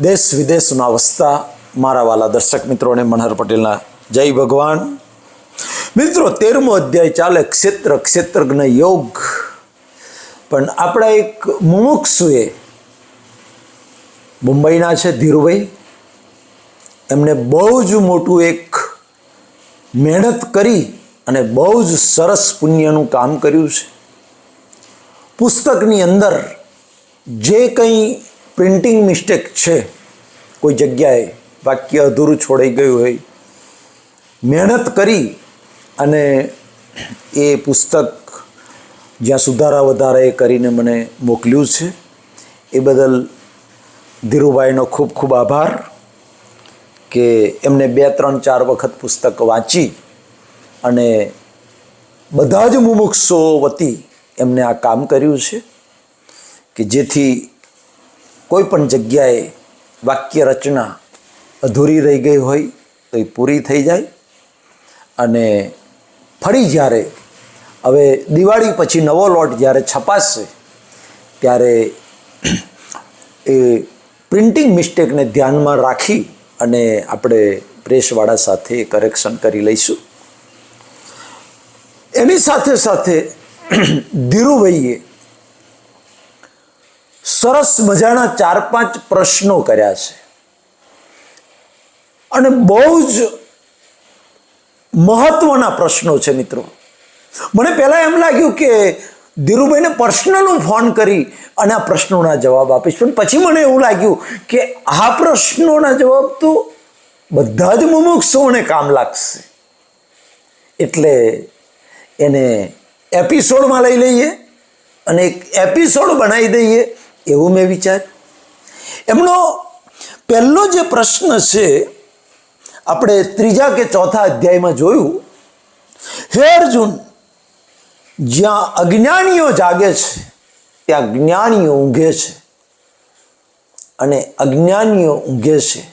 દેશ વિદેશમાં વસતા મારા વાલા દર્શક મિત્રોને મનહર પટેલના જય ભગવાન. મિત્રો, તેરમો અધ્યાય ચાલે ક્ષેત્ર, ક્ષેત્રજ્ઞ યોગ. પણ આપણા એક મુમુક્ષુએ મુંબઈના છે ધીરુભાઈ. એમને બહુ જ મોટું એક મહેનત કરી અને બહુ જ સરસ પુણ્યનું કામ કર્યું છે. પુસ્તકની અંદર જે કંઈ પ્રિન્ટિંગ મિસ્ટેક છે. કોઈ જગ્યાએ વાક્ય અધૂરું છોડાઈ ગયું હોય. મહેનત કરી અને એ પુસ્તક જ્યાં સુધારા વધારા એ કરીને મને મોકલ્યું છે. એ બદલ ધીરુભાઈનો ખૂબ ખૂબ આભાર કે એમને બે, ત્રણ, ચાર વખત પુસ્તક વાંચી અને બધા જ મુમુક્ષો વતી એમને આ કામ કર્યું છે કે જેથી કોઈ પણ જગ્યાએ વાક્ય રચના અધૂરી રહી ગઈ હોય તો એ પૂરી થઈ જાય અને ફરી જ્યારે હવે દિવાળી પછી નવો લોટ જ્યારે છપાશે, ત્યારે એ પ્રિન્ટિંગ મિસ્ટેકને ધ્યાનમાં રાખી અને આપણે પ્રેસવાળા સાથે કરેક્શન કરી લઈશું. એની સાથે સાથે ધીરુભાઈએ સરસ મજાના ચાર પાંચ પ્રશ્નો કર્યા છે. અને બહુ જ મહત્વના પ્રશ્નો છે મિત્રો. મને પહેલાં એમ લાગ્યું કે ધીરુભાઈને પર્સનલ ફોન કરી અને આ પ્રશ્નોના જવાબ આપીશ. પણ પછી મને એવું લાગ્યું કે આ પ્રશ્નોના જવાબ તો બધા જ મુમુક્ષોને કામ લાગશે. એટલે એને એપિસોડમાં લઈ લઈએ અને એક એપિસોડ બનાવી દઈએ એવું મેં વિચાર્યું એમનો પહેલો જે પ્રશ્ન છે, આપણે ત્રીજા કે ચોથા અધ્યાયમાં જોયું, હે અર્જુન, જ્યાં અજ્ઞાનીઓ જાગે છે, ત્યાં જ્ઞાનીઓ ઊંઘે છે. અને અજ્ઞાનીઓ ઊંઘે છે,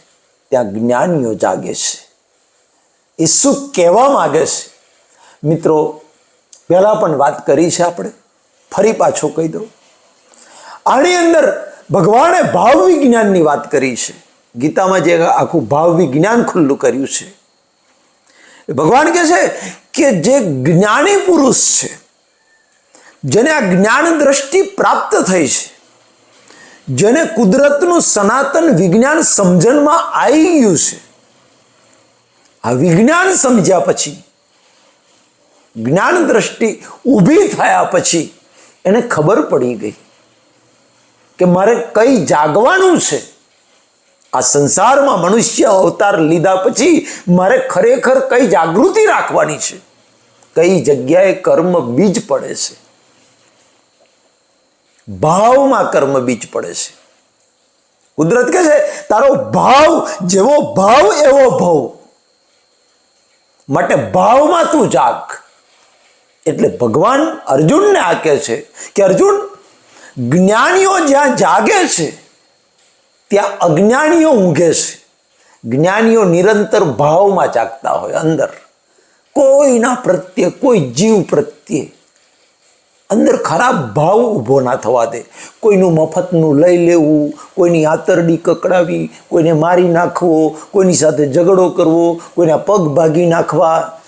ત્યાં જ્ઞાનીઓ જાગે છે. એ શું કહેવા માગે છે? મિત્રો, પહેલાં પણ વાત કરી છે આપણે. ફરી પાછો કહી દઉં. આની અંદર ભગવાને ભાવ વિજ્ઞાનની વાત કરી છે. ગીતામાં જે આખું ભાવ વિજ્ઞાન ખુલ્લું કર્યું છે. ભગવાન કહે છે કે જે જ્ઞાની પુરુષ છે, જેને આ જ્ઞાન દ્રષ્ટિ પ્રાપ્ત થઈ છે, જેને કુદરતનું સનાતન વિજ્ઞાન સમજણમાં આવી ગયું છે. આ વિજ્ઞાન સમજ્યા પછી, જ્ઞાન દ્રષ્ટિ ઊભી થયા પછી એને ખબર પડી ગઈ. કે મારે કઈ જાગવાનું છે? આ સંસારમાં મનુષ્ય અવતાર લીધા પછી મારે ખરેખર કઈ જાગૃતિ રાખવાની છે? કઈ જગ્યાએ કર્મ બીજ પડે છે? ભાવમાં કર્મ બીજ પડે છે. કુદરત કહે છે, તારો ભાવ જેવો ભાવ એવો ભાવ. માટે ભાવમાં તું જાગ. એટલે ભગવાન અર્જુનને આ કહે છે કે, અર્જુન જ્ઞાનીઓ જ્યાં જાગે છે, ત્યાં અજ્ઞાનીઓ ઊંઘે છે. જ્ઞાનીઓ નિરંતર ભાવમાં જાગતા હોય અંદર. કોઈના પ્રત્યે, કોઈ જીવ પ્રત્યે અંદર ખરાબ ભાવ ઊભો ના થવા દે. કોઈનું મફતનું લઈ લેવું, કોઈની આતરડી કકડાવી, કોઈને મારી નાખવો, કોઈની સાથે ઝઘડો કરવો, કોઈના પગ ભાગી નાખવા.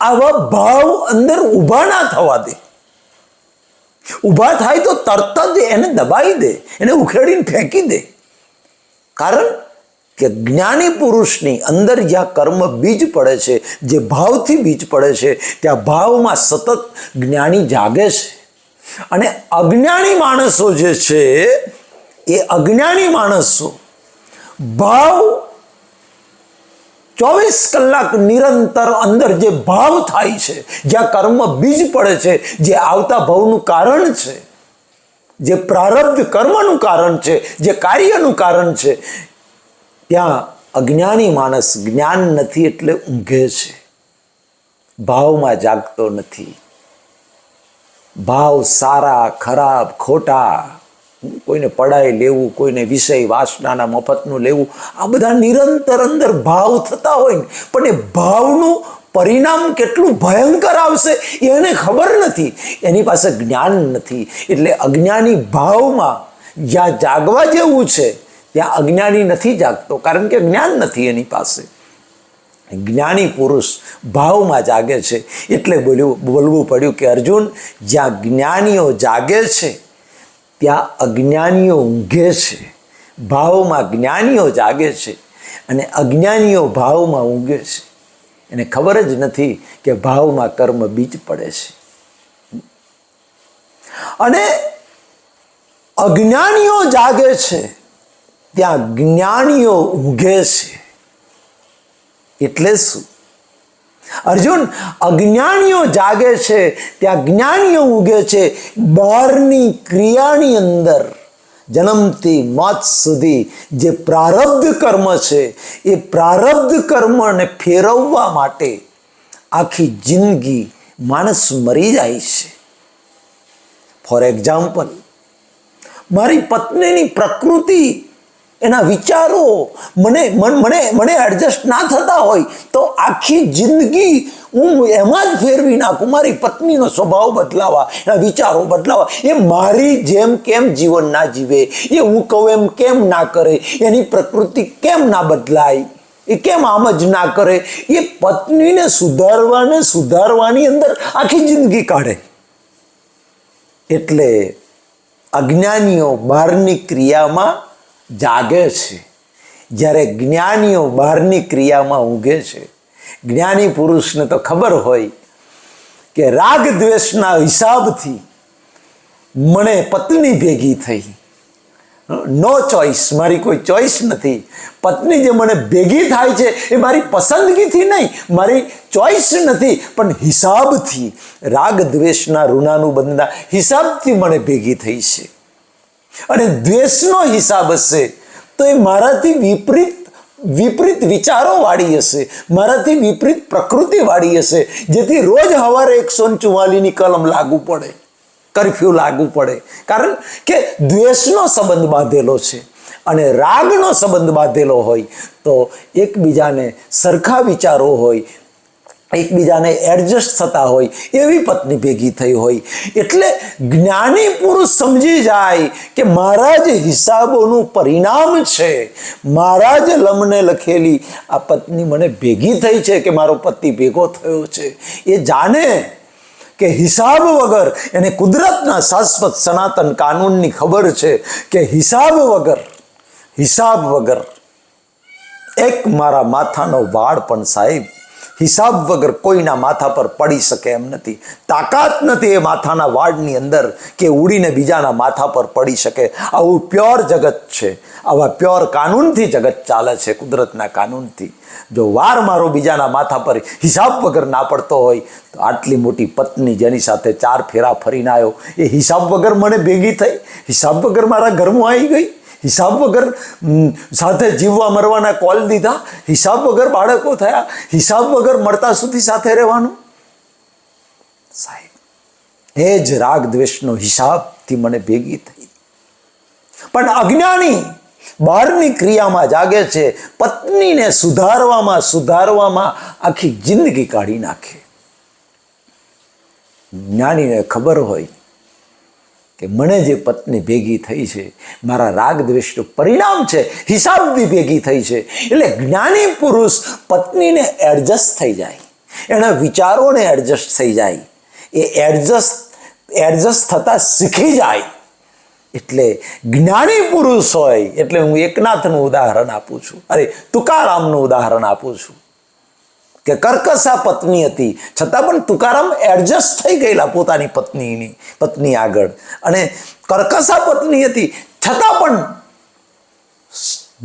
આવા ભાવ અંદર ઊભા ના થવા દે. ઊભા થાય તો તરત જ એને દબાવી દે, એને ઉખેડીને ફેંકી દે. કારણ કે જ્ઞાની પુરુષની અંદર જ્યાં કર્મ બીજ પડે છે, જે ભાવથી બીજ પડે છે, ત્યાં ભાવમાં સતત જ્ઞાની જાગે છે. અને અજ્ઞાની માણસો જે છે, એ અજ્ઞાની માણસો ભાવ ચોવીસ કલાક નિરંતર અંદર જે ભાવ થાય છે, જ્યાં કર્મ બીજ પડે છે, જે આવતા ભાવનું કારણ છે, જે પ્રારબ્ધ કર્મનું કારણ છે, જે કાર્યનું કારણ છે, ત્યાં અજ્ઞાની માણસ જ્ઞાન નથી એટલે ઊંઘે છે. ભાવમાં જાગતો નથી. ભાવ સારા, ખરાબ, ખોટા કોઈને પડાઈ લેવું, કોઈને વિષય વાસનાના મફતનું લેવું, આ બધા નિરંતર અંદર ભાવ થતા હોય ને. પણ એ ભાવનું પરિણામ કેટલું ભયંકર આવશે એને ખબર નથી. એની પાસે જ્ઞાન નથી. એટલે અજ્ઞાની ભાવમાં જ્યાં જાગવા જેવું છે, ત્યાં અજ્ઞાની નથી જાગતો. કારણ કે જ્ઞાન નથી એની પાસે. જ્ઞાની પુરુષ ભાવમાં જાગે છે. એટલે બોલ્યું, બોલવું પડ્યું કે અર્જુન, જ્યાં જ્ઞાનીઓ જાગે છે ત્યાં અજ્ઞાનીઓ ઊંઘે છે, ભાવમાં જ્ઞાનીઓ જાગે છે અને અજ્ઞાનીઓ ભાવમાં ઊંઘે છે. એને ખબર જ નથી કે ભાવમાં કર્મ બીજ પડે છે. અને અજ્ઞાનીઓ જાગે છે, ત્યાં જ્ઞાનીઓ ઊંઘે છે. એટલે શું? અર્જુન, અજ્ઞાનીઓ જાગે છે, ત્યાં જ્ઞાનીઓ ઉગે છે, બહારની ક્રિયાની અંદર. જન્મથી મોત સુધી જે પ્રારબ્ધ કર્મ છે, એ પ્રારબ્ધ કર્મને ફેરવવા માટે આખી જિંદગી માણસ મરી જાય છે. ફોર એક્ઝામ્પલ મારી પત્નીની પ્રકૃતિ એના વિચારો મને મન- મને એડજસ્ટ ના થતા હોય તો આખી જિંદગી હું એમાં જ ફેરવી નાખું. મારી પત્નીનો સ્વભાવ બદલાવા, એના વિચારો બદલાવા. એ મારી જેમ કેમ જીવન ના જીવે? એ હું કહું એમ કેમ ના કરે? એની પ્રકૃતિ કેમ ના બદલાય? એ કેમ આમ જ ના કરે? એ પત્નીને સુધારવાને સુધારવાની અંદર આખી જિંદગી કાઢે. એટલે અજ્ઞાનીઓ બહારની ક્રિયામાં જાગે છે. જ્યારે જ્ઞાનીઓ બહારની ક્રિયામાં ઊંઘે છે. જ્ઞાની પુરુષને તો ખબર હોય કે રાગ દ્વેષના હિસાબથી મને પત્ની ભેગી થઈ. નો ચોઈસ, મારી કોઈ ચોઈસ નથી. પત્ની જે મને ભેગી થાય છે એ મારી પસંદગીથી નહીં, મારી ચોઈસ નથી, પણ હિસાબથી રાગ દ્વેષના ઋણાનું બંધના હિસાબથી મને ભેગી થઈ છે. અને દ્વેષનો હિસાબ હશે, તો એ મારાથી વિપરીત વિપરીત વિચારો વાળી હશે, મારાથી વિપરીત પ્રકૃતિ વાળી હશે, જેથી રોજ સવારે એકસો ચુમ્માલીની કલમ લાગુ પડે, કરફ્યુ લાગુ પડે. કારણ કે દ્વેષનો સંબંધ બાંધેલો છે અને રાગનો સંબંધ બાંધેલો હોય, તો એકબીજાને સરખા વિચારો હોય એકબીજાને એડજસ્ટ થતા હોય, એવી પત્ની ભેગી થઈ હોય. એટલે જ્ઞાની પુરુષ સમજી જાય કે મારા જ હિસાબોનું પરિણામ છે. મારા જ લમને લખેલી, આ પત્ની મને ભેગી થઈ છે કે મારો પતિ ભેગો થયો છે? એ જાણે કે હિસાબ વગર એને કુદરતના શાશ્વત સનાતન કાનૂનની ખબર છે કે હિસાબ વગર હિસાબ વગર એક મારા માથાનો વાળ પણ સાહેબ હિસાબ વગર કોઈના માથા પર પડી શકે એમ નથી. તાકાત નથી એ માથાના વાડની અંદર કે ઉડીને બીજાના માથા પર પડી શકે. આવું પ્યોર જગત છે. આવા પ્યોર કાનૂનથી જગત ચાલે છે, કુદરતના કાનૂનથી. જો વાર મારો બીજાના માથા પર હિસાબ વગર ના પડતો હોય, તો આટલી મોટી પત્ની જેની સાથે ચાર ફેરા ફરીને આવ્યો, એ હિસાબ વગર મને ભેગી થઈ. હિસાબ વગર મારા ઘરમાં આવી ગઈ. હિસાબ વગર સાથે જીવવા મરવાના કોલ દીધા. હિસાબ વગર બાળકો થયા. હિસાબ વગર મળતા સુધી સાથે રહેવાનું. સાહેબ, એ જ રાગ દ્વેષનો હિસાબથી મને ભેગી થઈ. પણ અજ્ઞાની બહારની ક્રિયામાં જાગે છે, પત્નીને સુધારવામાં સુધારવામાં આખી જિંદગી કાઢી નાખે. જ્ઞાનીને ખબર હોય કે મને જે પત્ની ભેગી થઈ છે, મારા રાગ દ્વેષનું પરિણામ છે હિસાબથી ભેગી થઈ છે. એટલે જ્ઞાની પુરુષ પત્નીને એડજસ્ટ થઈ જાય. એના વિચારોને એડજસ્ટ થઈ જાય. એ એડજસ્ટ એડજસ્ટ થતાં શીખી જાય. એટલે જ્ઞાની પુરુષ હોય, એટલે હું એકનાથનું ઉદાહરણ આપું છું. અરે તુકારામનું ઉદાહરણ આપું છું. કે કર્કશા પત્ની હતી. છતાં પણ તુકારામ એડજસ્ટ થઈ ગયેલા પોતાની પત્નીની, પત્ની આગળ. અને કર્કશા પત્ની હતી. છતાં પણ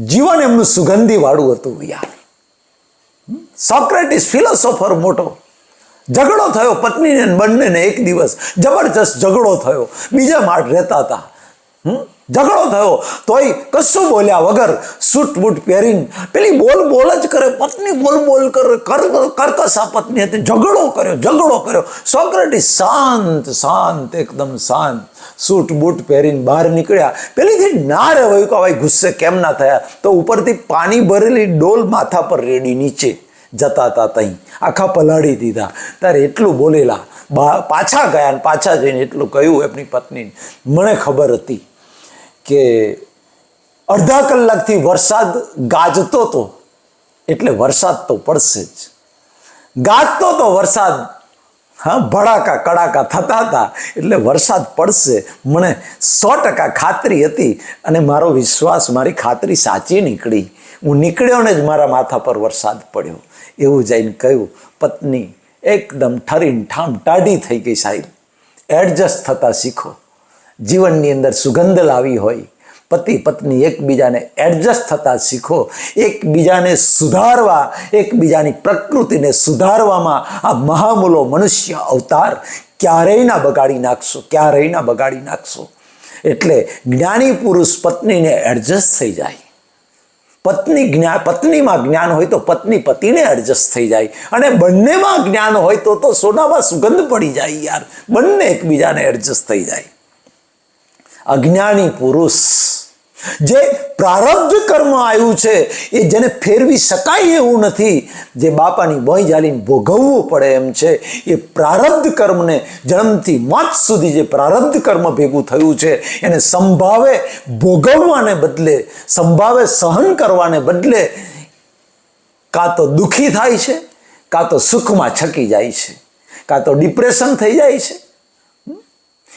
જીવન એમનું સુગંધી વાળું હતું યાર. સોક્રેટિસ, ફિલોસોફર મોટો. ઝઘડો થયો પત્નીને બંનેને એક દિવસ. જબરજસ્ત ઝઘડો થયો. બીજા માળ રહેતા હતા. હમ? ઝઘડો થયો. તોય કશું બોલ્યા વગર સૂટ બૂટ પહેરીને પેલી બોલ બોલ જ કરે, પત્ની બોલ બોલ કરે, કર કરકસા પત્ની હતી, ઝઘડો કર્યો ઝઘડો કર્યો. સોક્રેટી શાંત શાંત, એકદમ શાંત. સૂટ બૂટ પહેરીને બહાર નીકળ્યા. પેલીથી ના રહેવાયું કે ભાઈ ગુસ્સે કેમ ના થયા? તો ઉપરથી પાણી ભરેલી ડોલ માથા પર રેડી નીચે જતા હતા તહીં આખા પલાળી દીધા. ત્યારે એટલું બોલેલા. પાછા ગયા પાછા જઈને એટલું કહ્યું એમની પત્નીને. મને ખબર હતી. કે અડધા કલાકથી વરસાદ ગાજતો તો, એટલે વરસાદ તો પડશે જ. ગાજતો તો વરસાદ, હા, ભડાકા, કડાકા થતા હતા, એટલે વરસાદ પડશે. મને સો ટકા ખાતરી હતી અને મારો વિશ્વાસ, મારી ખાતરી સાચી નીકળી. હું નીકળ્યો ને જ મારા માથા પર વરસાદ પડ્યો. એવું જઈને કહ્યું. પત્ની એકદમ ઠરીને ઠામ ટાઢી થઈ ગઈ સાહેબ. એડજસ્ટ થતા શીખો. જીવનની અંદર સુગંધ લાવી હોય, પતિ પત્ની એકબીજાને એડજસ્ટ થતા શીખો, એકબીજાને સુધારવા, એકબીજાની પ્રકૃતિને સુધારવામાં આ મહામૂલો મનુષ્ય અવતાર ક્યારેય ના બગાડી નાખશો, ક્યારેય ના બગાડી નાખશો. એટલે જ્ઞાની પુરુષ પત્નીને એડજસ્ટ થઈ જાય. પત્ની જ્ઞાન પત્નીમાં જ્ઞાન હોય તો પત્ની પતિને એડજસ્ટ થઈ જાય. અને બંનેમાં જ્ઞાન હોય તો તો સોનામાં સુગંધ પડી જાય યાર. બંને એકબીજાને એડજસ્ટ થઈ જાય. અજ્ઞાની પુરુષ જે પ્રારબ્ધ કર્મ આવ્યું છે, એ જેને ફેરવી શકાય એવું નથી, જે બાપાની બોય જાલીને ભોગવવું પડે એમ છે, એ પ્રારબ્ધ કર્મને જન્મથી મોત સુધી જે પ્રારબ્ધ કર્મ ભેગું થયું છે, એને સંભાવે ભોગવવાને બદલે, સંભાવે સહન કરવાને બદલે કાં તો દુઃખી થાય છે, કાં તો સુખમાં છકી જાય છે, કાં તો ડિપ્રેશન થઈ જાય છે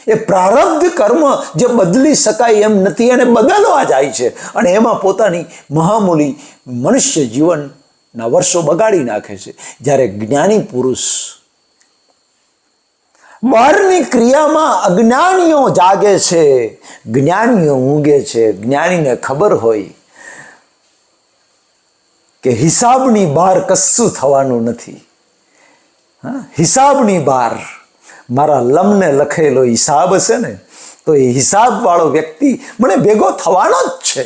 એ પ્રારબ્ધ કર્મ જે બદલી શકાય એમ નથી એને બદલવા જાય છે. અને એમાં પોતાની મહામૂલી મનુષ્ય જીવનના વર્ષો બગાડી નાખે છે. જ્યારે જ્ઞાની પુરુષ બહારની ક્રિયામાં અજ્ઞાનીઓ જાગે છે, જ્ઞાનીઓ ઊંઘે છે, જ્ઞાનીને ખબર હોય કે હિસાબની બહાર કશું થવાનું નથી. હિસાબની બહાર મારા લમને લખેલો હિસાબ હશે ને, તો એ હિસાબવાળો વ્યક્તિ મને ભેગો થવાનો જ છે.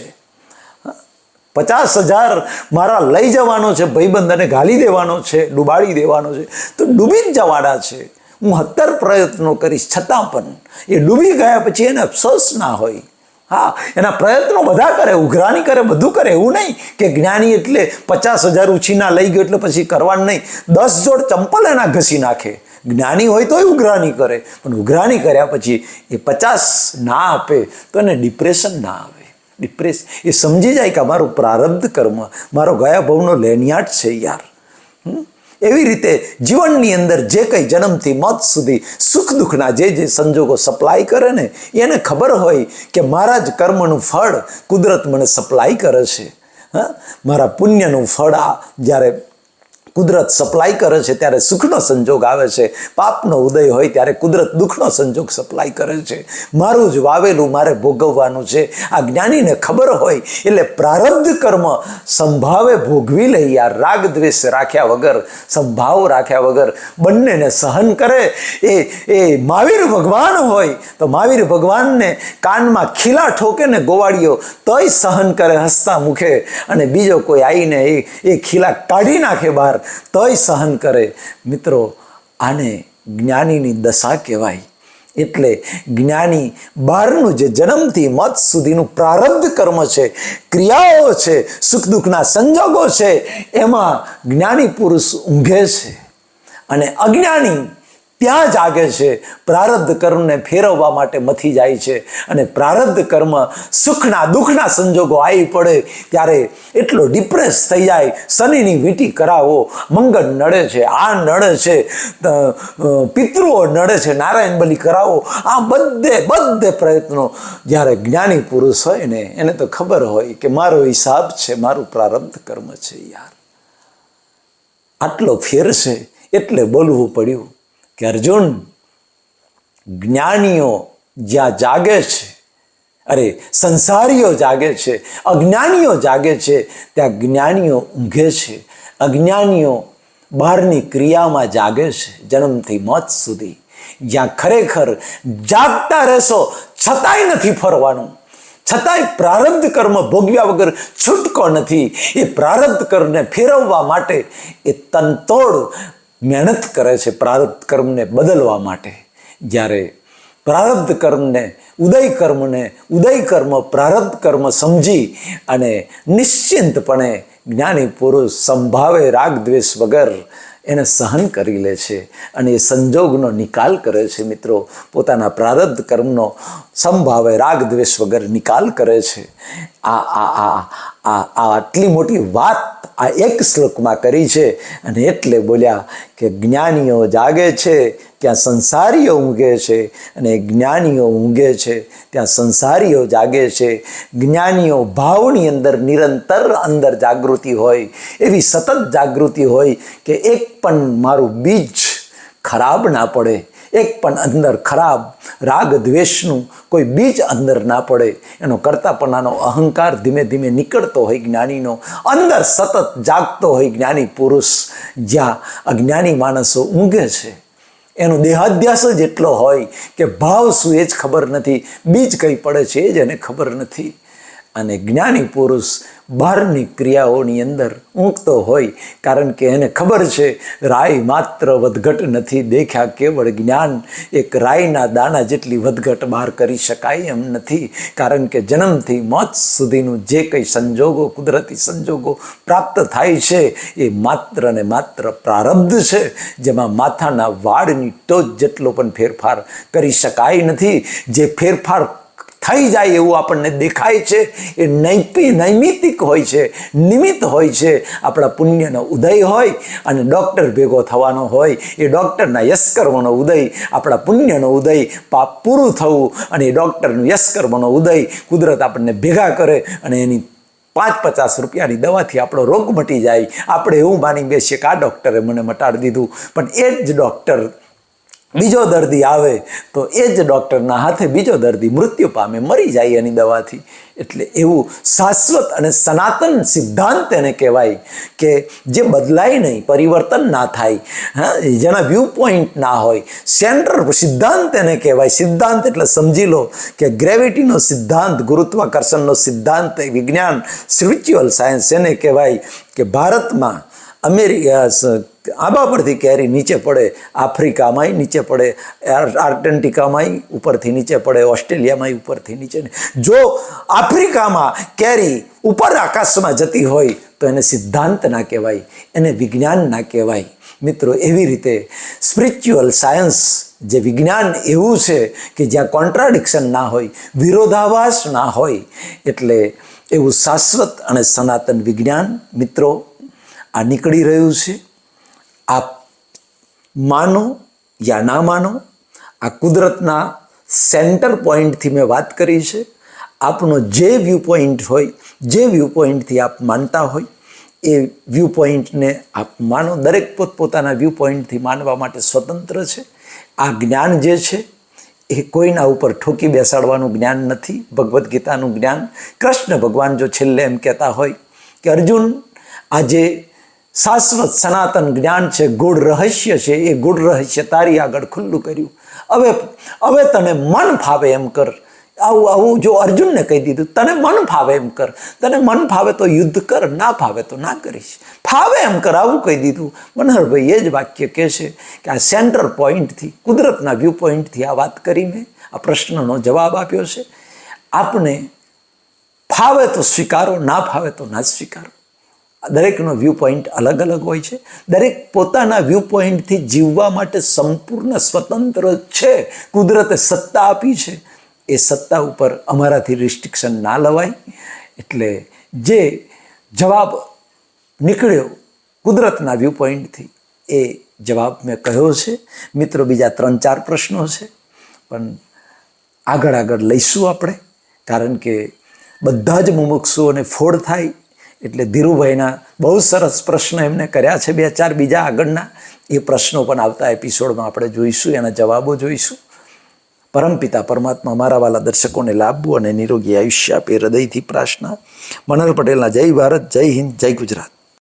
પચાસ હજાર મારા લઈ જવાનો છે ભાઈબંધને ગાલી દેવાનો છે, ડૂબાડી દેવાનો છે, તો ડૂબી જ જવાના છે. હું હત્તર પ્રયત્નો કરીશ, છતાં પણ એ ડૂબી ગયા પછી એને અફસોસ ના હોય. હા, એના પ્રયત્નો બધા કરે, ઉઘરાણી કરે, બધું કરે, એવું નહીં કે જ્ઞાની એટલે પચાસ હજાર ઉછીના લઈ ગયો એટલે પછી કરવાનું નહીં. દસ જોડ ચંપલ એના ઘસી નાખે. જ્ઞાની હોય તોય ઉઘરાણી કરે. પણ ઉઘરાણી કર્યા પછી એ પચાસ ના આપે તો એને ડિપ્રેશન ના આવે. ડિપ્રેસ એ સમજી જાય કે મારું પ્રારબ્ધ કર્મ, મારો ગયા ભવનો લેનિયાટ છે યાર? એવી રીતે જીવનની અંદર જે કંઈ જન્મથી મોત સુધી સુખ દુઃખના જે જે સંજોગો સપ્લાય કરે ને, એને ખબર હોય કે મારા જ કર્મનું ફળ કુદરત મને સપ્લાય કરે છે. હા? મારા પુણ્યનું ફળ આ જ્યારે કુદરત સપ્લાય કરે છે ત્યારે સુખનો સંજોગ આવે છે. પાપનો ઉદય હોય ત્યારે કુદરત દુઃખનો સંજોગ સપ્લાય કરે છે. મારું જ વાવેલું મારે ભોગવવાનું છે. આ જ્ઞાનીને ખબર હોય એટલે પ્રારબ્ધ કર્મ સંભાવે ભોગવી લઈ આ રાગ દ્વેષ રાખ્યા વગર, સંભાવ રાખ્યા વગર બંનેને સહન કરે. એ એ મહાવીર ભગવાન હોય તો મહાવીર ભગવાનને કાનમાં ખીલા ઠોકે ને ગોવાળીઓ તોય સહન કરે હસતા મુખે. અને બીજો કોઈ આવીને એ એ ખીલા કાઢી નાખે બહાર. તોય સહન કરે. મિત્રો, આને જ્ઞાનીની દશા કહેવાય. એટલે જ્ઞાની બહારનું જે જન્મથી મત સુધીનું પ્રારબ્ધ કર્મ છે, ક્રિયાઓ છે, સુખ દુઃખના સંજોગો છે, એમાં જ્ઞાની પુરુષ ઊંઘે છે. અને અજ્ઞાની ત્યાં જાગે છે. પ્રારબ્ધ કર્મને ફેરવવા માટે મથી જાય છે. અને પ્રારબ્ધ કર્મ સુખના દુઃખના સંજોગો આવી પડે ત્યારે એટલો ડિપ્રેસ થઈ જાય. શનિની વીંટી કરાવો, મંગળ નડે છે, આ નડે છે પિતૃઓ નડે છે, નારાયણ બલિ કરાવો. આ બધે બધે પ્રયત્નો જ્યારે જ્ઞાની પુરુષ હોય ને, એને તો ખબર હોય કે મારો હિસાબ છે, મારું પ્રારબ્ધ કર્મ છે યાર. આટલો ફેર છે, એટલે બોલવું પડ્યું. કે અર્જુન, જ્ઞાનીઓ જ્યાં જાગે છે, અરે સંસારીઓ જાગે છે, અજ્ઞાનીઓ જાગે છે, ત્યાં જ્ઞાનીઓ ઊંઘે છે. અજ્ઞાનીઓ બહારની ક્રિયામાં જાગે છે, જન્મથી મોત સુધી. જ્યાં ખરેખર જાગતા રહેશો, છતાંય નથી ફરવાનું. છતાંય પ્રારબ્ધ કર્મ ભોગવ્યા વગર છૂટકો નથી. એ પ્રારબ્ધ કર્મને ફેરવવા માટે એ તનતોડ મહેનત કરે છે પ્રારબ્ધ કર્મને બદલવા માટે. જ્યારે પ્રારબ્ધ કર્મને, ઉદય કર્મને, ઉદય કર્મ, પ્રારબ્ધ કર્મ સમજી અને નિશ્ચિંતપણે જ્ઞાની પુરુષ સંભાવે રાગ દ્વેષ વગર એને સહન કરી લે છે અને એ સંજોગનો નિકાલ કરે છે મિત્રો. પોતાના પ્રારબ્ધ કર્મનો સંભાવે રાગ દ્વેષ વગર નિકાલ કરે છે. આ આ આ આ આ આટલી મોટી વાત આ એક શ્લોકમાં કરી છે અને એટલે બોલ્યા કે જ્ઞાનીઓ જાગે છે, ત્યાં સંસારીઓ ઊંઘે છે અને જ્ઞાનીઓ ઊંઘે છે, ત્યાં સંસારીઓ જાગે છે. જ્ઞાનીઓ ભાવની અંદર નિરંતર અંદર જાગૃતિ હોય, એવી સતત જાગૃતિ હોય કે એક પણ મારું બીજ ખરાબ ના પડે. એક પણ અંદર ખરાબ રાગ દ્વેષનું કોઈ બીજ અંદર ના પડે. એનો કરતાપણાનો અહંકાર ધીમે ધીમે નીકળતો હોય જ્ઞાનીનો. અંદર સતત જાગતો હોય જ્ઞાની પુરુષ. જ્યાં અજ્ઞાની માણસો ઊંઘે છે. એનો દેહાધ્યાસ જ એટલો હોય કે ભાવ શું એ જ ખબર નથી. બીજ કંઈ પડે છે એ જ એને ખબર નથી. અને જ્ઞાની પુરુષ બહારની ક્રિયાઓની અંદર ઊંઘતો હોય, કારણ કે એને ખબર છે, રાય માત્ર વધઘટ નથી દેખ્યા, કેવળ જ્ઞાન. એક રાયના દાણા જેટલી વધઘટ બહાર કરી શકાય એમ નથી, કારણ કે જન્મથી મોત સુધીનું જે કંઈ સંજોગો, કુદરતી સંજોગો પ્રાપ્ત થાય છે, એ માત્ર ને માત્ર પ્રારબ્ધ છે, જેમાં માથાના વાળની ટોચ જેટલો પણ ફેરફાર કરી શકાય નથી. જે ફેરફાર થઈ જાય એવું આપણને દેખાય છે. એ નૈપી નૈમિતિક હોય છે, નિમિત્ત હોય છે. આપણા પુણ્યનો ઉદય હોય અને ડૉક્ટર ભેગો થવાનો હોય. એ ડૉક્ટરના યશકર્મનો ઉદય, આપણા પુણ્યનો ઉદય, પાપ પૂરું થવું અને એ ડૉક્ટરનું યશકર્મનો ઉદય કુદરત આપણને ભેગા કરે અને એની પાંચ પચાસ રૂપિયાની દવાથી આપણો રોગ મટી જાય. આપણે એવું માની બેસીએ કે આ ડૉક્ટરે મને મટાડી દીધું. પણ એ જ ડૉક્ટર બીજો દર્દી આવે તો એ જ ડૉક્ટરના હાથે બીજો દર્દી મૃત્યુ પામે, મરી જાય એની દવાથી. એટલે એવું શાશ્વત અને સનાતન સિદ્ધાંત એને કહેવાય કે જે બદલાય નહીં, પરિવર્તન ના થાય. હા જેના વ્યૂ પોઈન્ટ ના હોય. સેન્ટર સિદ્ધાંત એને કહેવાય. સિદ્ધાંત એટલે સમજી લો કે ગ્રેવિટીનો સિદ્ધાંત, ગુરુત્વાકર્ષણનો સિદ્ધાંત, વિજ્ઞાન, સ્પિરિચ્યુઅલ સાયન્સ એને કહેવાય કે ભારતમાં અમેરિકા આબા પરથી કેરી નીચે પડે, આફ્રિકામાંય નીચે પડે આર્ટેન્ટિકામાંય ઉપરથી નીચે પડે, ઓસ્ટ્રેલિયામાંય ઉપરથી નીચે જો આફ્રિકામાં કેરી ઉપર આકાશમાં જતી હોય, તો એને સિદ્ધાંત ના કહેવાય, એને વિજ્ઞાન ના કહેવાય. મિત્રો, એવી રીતે સ્પિરિચ્યુઅલ સાયન્સ જે વિજ્ઞાન એવું છે કે જ્યાં કોન્ટ્રાડિક્શન ના હોય, વિરોધાભાસ ના હોય, એટલે એવું શાશ્વત અને સનાતન વિજ્ઞાન મિત્રો આ નીકળી રહ્યું છે. આપ માનો યા ના માનો, આ કુદરતના સેન્ટર પોઈન્ટથી મેં વાત કરી છે. આપનો જે વ્યૂ પોઈન્ટ હોય, જે વ્યૂ પોઈન્ટથી આપ માનતા હોય, એ વ્યૂ પોઈન્ટને આપ માનો. દરેક પોતપોતાના વ્યૂ પોઈન્ટથી માનવા માટે સ્વતંત્ર છે. આ જ્ઞાન જે છે, એ કોઈના ઉપર ઠોકી બેસાડવાનું જ્ઞાન નથી. ભગવદ્ ગીતાનું જ્ઞાન. કૃષ્ણ ભગવાન જો છેલ્લે એમ કહેતા હોય કે અર્જુન, આજે શાશ્વત સનાતન જ્ઞાન છે ગુઢ રહસ્ય છે, એ ગુઢ રહસ્ય તારી આગળ ખુલ્લું કર્યું. હવે હવે તને મન ફાવે એમ કર. આવું આવું જો અર્જુનને કહી દીધું, તને મન ફાવે એમ કર. તને મન ફાવે તો યુદ્ધ કર, ના ફાવે તો ના કરીશ. ફાવે એમ કર, આવું કહી દીધું. મનહરભાઈ એ જ વાક્ય કહે છે કે આ સેન્ટર પોઈન્ટથી કુદરતના વ્યૂ પોઈન્ટથી આ વાત કરીને આ પ્રશ્નનો જવાબ આપ્યો છે. આપને ફાવે તો સ્વીકારો, ના ફાવે તો ના સ્વીકારો. દરેકનો વ્યૂ પોઈન્ટ અલગ અલગ હોય છે. દરેક પોતાના વ્યૂ પોઈન્ટથી જીવવા માટે સંપૂર્ણ સ્વતંત્ર છે. કુદરતે સત્તા આપી છે. એ સત્તા ઉપર અમારાથી રિસ્ટ્રિક્શન ના લવાય. એટલે જે જવાબ નીકળ્યો કુદરતના વ્યૂ પોઈન્ટથી એ જવાબ મેં કહ્યો છે. મિત્રો, બીજા ત્રણ ચાર પ્રશ્નો છે. પણ આગળ આગળ લઈશું આપણે. કારણ કે બધા જ મુમુક્ષુઓને ફોડ થાય. એટલે ધીરુભાઈના બહુ સરસ પ્રશ્ન એમને કર્યા છે બે ચાર બીજા આગળના. એ પ્રશ્નો પણ આવતા એપિસોડમાં આપણે જોઈશું, એના જવાબો જોઈશું. પરમપિતા પરમાત્મા મારા વાલા દર્શકોને લાભવું અને નિરોગી આયુષ્ય આપે હૃદયથી પ્રાર્થના. મનોહર પટેલના જય ભારત, જય હિન્દ, જય ગુજરાત.